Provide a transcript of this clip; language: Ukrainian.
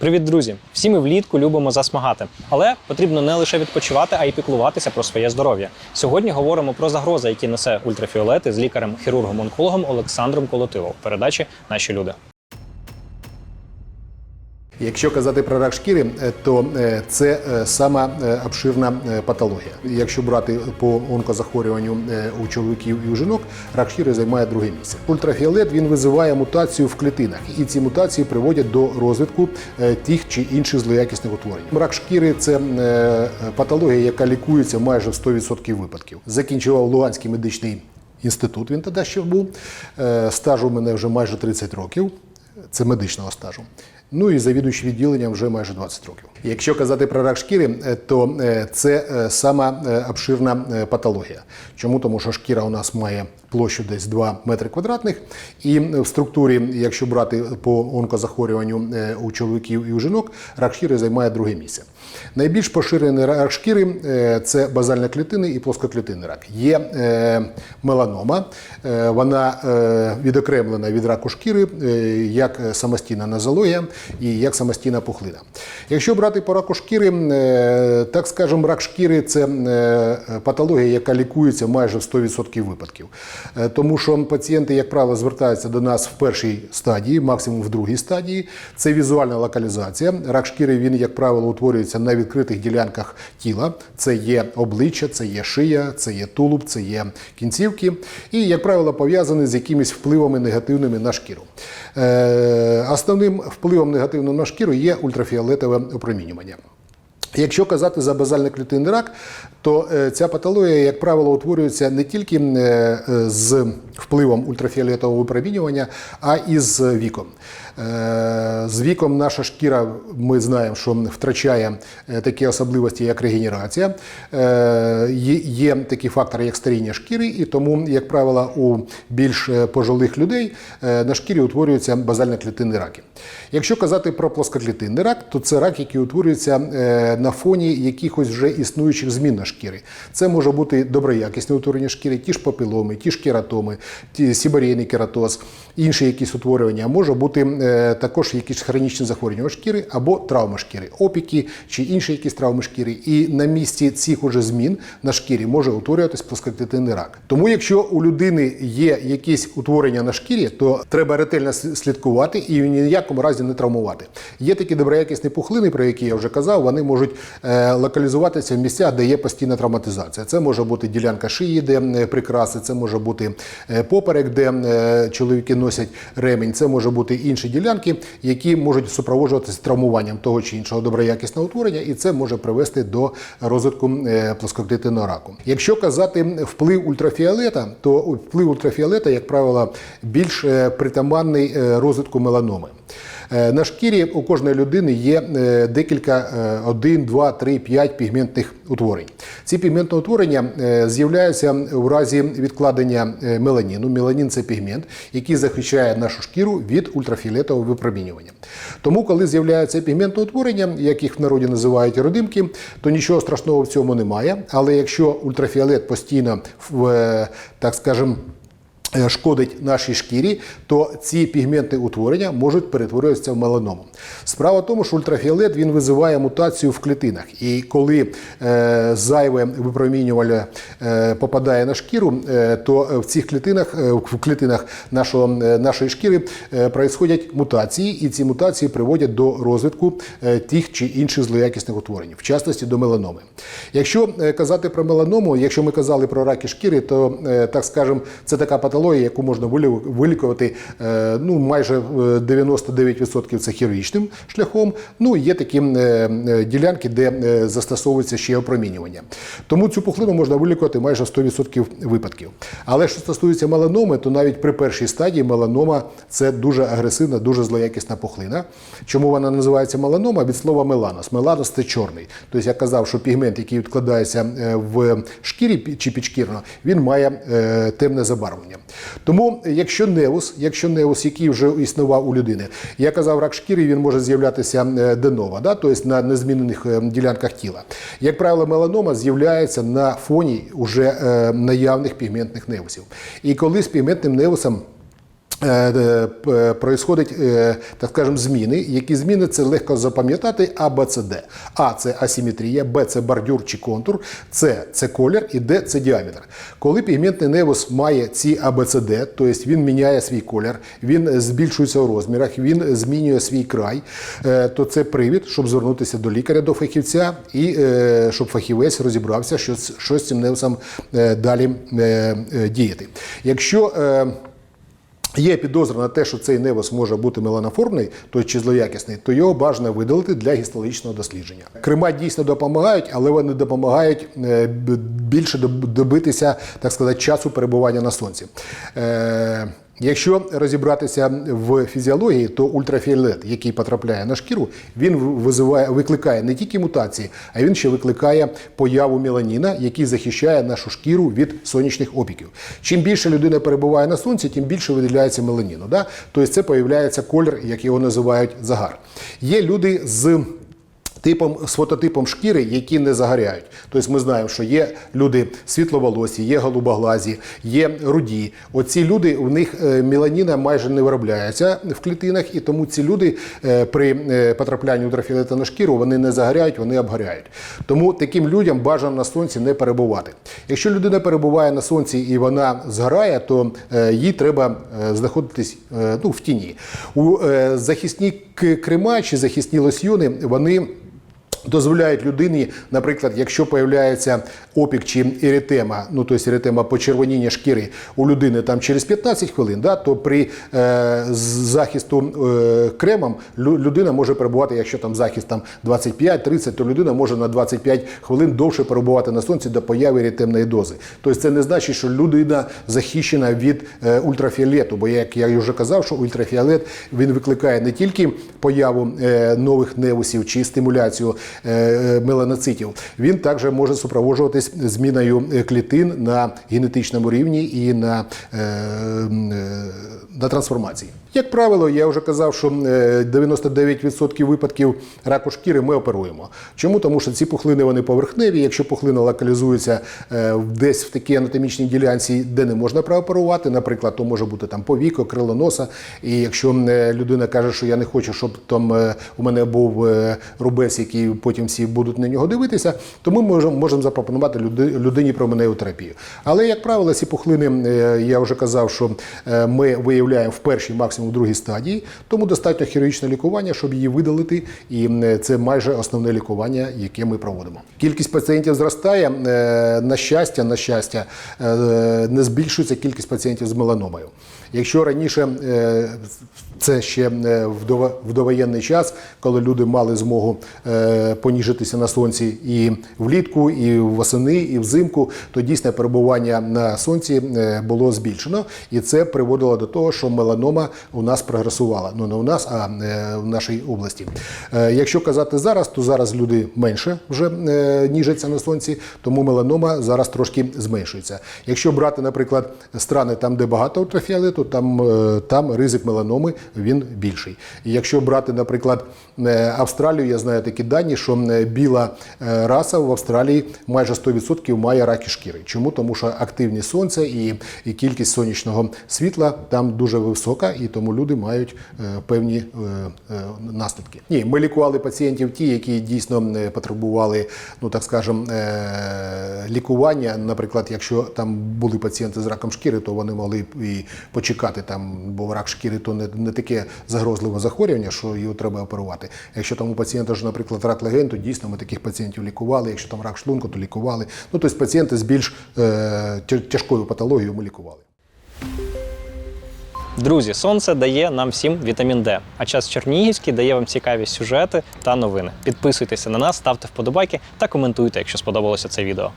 Привіт, друзі! Всі ми влітку любимо засмагати, але потрібно не лише відпочивати, а й піклуватися про своє здоров'я. Сьогодні говоримо про загрози, які несе ультрафіолети з лікарем-хірургом-онкологом Олександром Колотилом. в Передачі наші люди. Якщо казати про рак шкіри, е, то е, це е, сама обширна патологія. Якщо брати по онкозахворюванню у чоловіків і у жінок, рак шкіри займає друге місце. Ультрафіолет він визиває мутацію в клітинах, і ці мутації приводять до розвитку тих чи інших злоякісних утворень. Рак шкіри це патологія, яка лікується майже в 100% випадків. Закінчував Луганський медичний інститут. Він тоді ще був. Стажу у мене вже майже 30 років. Це медичного стажу. Ну і завідуючий відділенням вже майже 20 років. Якщо казати про рак шкіри, е, то е, це е, сама обширна патологія. Чому? Тому що шкіра у нас має площу десь 2 метри квадратних, і в структурі, якщо брати по онкозахворюванню у чоловіків і у жінок, рак шкіри займає друге місце. Найбільш поширений рак шкіри це базальна клітина і плоскоклітинний рак. Є меланома, вона відокремлена від раку шкіри як самостійна нозологія і як самостійна пухлина. Якщо брати по раку шкіри, е, так скажемо, рак шкіри це е, патологія, яка лікується майже в 100% випадків. Е, Тому що пацієнти, як правило, звертаються до нас в першій стадії, максимум в другій стадії. Це візуальна локалізація. Рак шкіри він, як правило, утворюється на відкритих ділянках тіла. Це є обличчя, це є шия, це є тулуб, це є кінцівки. І, як правило, пов'язаний з якимись впливами негативними на шкіру. Основним впливом негативним на шкіру є ультрафіолетове опромінювання. Якщо казати за базальний клітинний рак, то е, ця патологія, як правило, утворюється не тільки е, з впливом ультрафіолетового випромінювання, а і з віком. Е, З віком наша шкіра, ми знаємо, що втрачає е, такі особливості, як регенерація. Е, Є такі фактори, як старіння шкіри, і тому, як правило, у більш пожилих людей на шкірі утворюються базально-клітинні раки. Якщо казати про плоскоклітинний рак, то це рак, який утворюється на фоні якихось вже існуючих змін на шкірі. Це може бути доброякісне утворення шкіри, ті ж папіломи, ті ж кератоми, ті сібарійний кератоз, інші якісь утворювання, може бути також якісь хронічні захворювання шкіри або травми шкіри, опіки чи інші якісь травми шкіри. І на місці цих уже змін на шкірі може утворюватись плоскоклітинний рак. Тому, якщо у людини є якісь утворення на шкірі, то треба ретельно слідкувати і в якому разі не травмувати. Є такі доброякісні пухлини, про які я вже казав, вони можуть е, локалізуватися в місцях, де є постійна травматизація. Це може бути ділянка шиї, де е, прикраси, це може бути е, поперек, де е, чоловіки носять ремінь, це може бути інші ділянки, які можуть супроводжуватися травмуванням того чи іншого доброякісного утворення, і це може привести до розвитку е, раку. Якщо казати вплив ультрафіолета, то вплив ультрафіолета, як правило, більш е, притаманний е, розвитку меланоми. Е, На шкірі у кожної людини є е, декілька е, 1, 2, 3, 5 пігментних утворень. Ці пігментні утворення е, з'являються в разі відкладення меланіну. Меланін це пігмент, який захищає нашу шкіру від ультрафіолетового випромінювання. Тому, коли з'являється пігментне утворення, як їх в народі називають родимки, то нічого страшного в цьому немає. Але якщо ультрафіолет постійно в, так скажемо, шкодить нашій шкірі, то ці пігментні утворення можуть перетворюватися в меланому. Справа в тому, що ультрафіолет він визиває мутацію в клітинах. І коли е, зайве випромінювання е, попадає на шкіру, е, то в цих клітинах, е, в клітинах нашого, е, нашої шкіри е, происходять мутації, і ці мутації приводять до розвитку е, тих чи інших злоякісних утворень, в частності до меланоми. Якщо е, казати про меланому, якщо ми казали про раки шкіри, то е, так скажемо, це така патологія, яку можна вилікувати е, ну, майже е, 99% це хірургічним шляхом. Ну, є такі е, е, ділянки, де е, застосовується ще опромінювання. Тому цю пухлину можна вилікувати майже 100% випадків. Але що стосується меланоми, то навіть при першій стадії меланома це дуже агресивна, дуже злоякісна пухлина. Чому вона називається меланома? Від слова меланос. Меланос це чорний. Тобто я казав, що пігмент, який відкладається е, в шкірі чи підшкірно, він має е, темне забарвлення. Тому, якщо неус, якщо неус, який вже існував у людини, я казав, рак шкіри він може з'являтися е, денова, да? тобто на незмінених е, ділянках тіла. Як правило, меланома з'являється на фоні уже е, наявних пігментних неусів. І коли з пігментним неусом происходить, е, так скажемо, зміни. Які зміни це легко запам'ятати А, Б, С, Д. А це асиметрія, Б це бордюр чи контур, С це колір і Д це діаметр. Коли пігментний невус має ці А, Б, С, тобто він міняє свій колір, він збільшується у розмірах, він змінює свій край, е, то це привід, щоб звернутися до лікаря, до фахівця, і е, щоб фахівець розібрався, що, що з цим невусом е, далі е, е, діяти. Якщо е, Є підозра на те, що цей невос може бути меланоформний, той чи злоякісний, то його бажано видалити для гістологічного дослідження. Крема дійсно допомагають, але вони допомагають е, більше добитися, так сказати, часу перебування на сонці. Якщо розібратися в фізіології, то ультрафіолет, який потрапляє на шкіру, він визиває, викликає не тільки мутації, а він ще викликає появу меланіна, який захищає нашу шкіру від сонячних опіків. Чим більше людина перебуває на сонці, тим більше виділяється меланіну. Да? Тобто це появляється колір, як його називають загар. Є люди з Типом з фототипом шкіри, які не загоряють. Тобто ми знаємо, що є люди світловолосі, є голубоглазі, є руді. Оці люди у них е, меланіна майже не виробляється в клітинах, і тому ці люди е, при е, потраплянні ультрафіолета на шкіру вони не загоряють, вони обгоряють. Тому таким людям бажано на сонці не перебувати. Якщо людина перебуває на сонці і вона згорає, то їй треба знаходитись ну, в тіні. У захисні крема чи захисні лосьйони, вони дозволяють людині, наприклад, якщо появляється опік чи еритема, ну тобто еритема почервоніння шкіри у людини там через 15 хвилин, да, то при е, захисту е, кремом лю- людина може перебувати, якщо там захист там 25-30, то людина може на 25 хвилин довше перебувати на сонці до появи еритемної дози. Тобто це не значить, що людина захищена від е, ультрафіолету, бо як я вже казав, що ультрафіолет він викликає не тільки появу е, нових невусів чи стимуляцію меланоцитів, він також може супроводжуватись зміною е, клітин на генетичному рівні і на, е, е, на трансформації. Як правило, я вже казав, що е, 99% випадків раку шкіри ми оперуємо. Чому? Тому що ці пухлини вони поверхневі. Якщо пухлина локалізується е, десь в такій анатомічній ділянці, де не можна прооперувати, наприклад, то може бути там повіко, крило носа. І якщо е, людина каже, що я не хочу, щоб там е, у мене був е, рубець, який потім всі будуть на нього дивитися, то ми можемо, можемо запропонувати люди- людині променеотерапію. Але, як правило, ці пухлини, е, я вже казав, що е, ми виявляємо в першій, максимум в другій стадії, тому достатньо хірургічне лікування, щоб її видалити, і це майже основне лікування, яке ми проводимо. Кількість пацієнтів зростає. е, На щастя, на щастя, не збільшується кількість пацієнтів з меланомою. Якщо раніше е, це ще е, в довоєнний час, коли люди мали змогу е, поніжитися на сонці і влітку, і восени, і взимку, то дійсне перебування на сонці було збільшено, і це приводило до того, що меланома у нас прогресувала. Ну не у нас, а в нашій області. Якщо казати зараз, то зараз люди менше вже ніжаться на сонці, тому меланома зараз трошки зменшується. Якщо брати, наприклад, страни там, де багато ультрафіолету, там, е, там ризик меланоми він більший. І якщо брати, наприклад, е, Австралію, я знаю такі дані, що е, біла раса в Австралії майже 100% має раки шкіри. Чому? Тому що активність сонця і, і кількість сонячного світла там дуже висока, і тому люди мають певні наслідки. Ні, ми лікували пацієнтів ті, які дійсно потребували, ну так скажемо, лікування. Наприклад, якщо там були пацієнти з раком шкіри, то вони могли і почекати там, бо рак шкіри то не, не таке загрозливе захворювання, що його треба оперувати. Якщо там у пацієнта ж, наприклад, рак легень, то дійсно ми таких пацієнтів лікували. Якщо там рак шлунку, то лікували. Ну тобто пацієнти з більш е, тяжкою патологією ми лікували. Друзі, сонце дає нам всім вітамін Д, а час Чернігівський дає вам цікаві сюжети та новини. Підписуйтеся на нас, ставте вподобайки та коментуйте, якщо сподобалося це відео.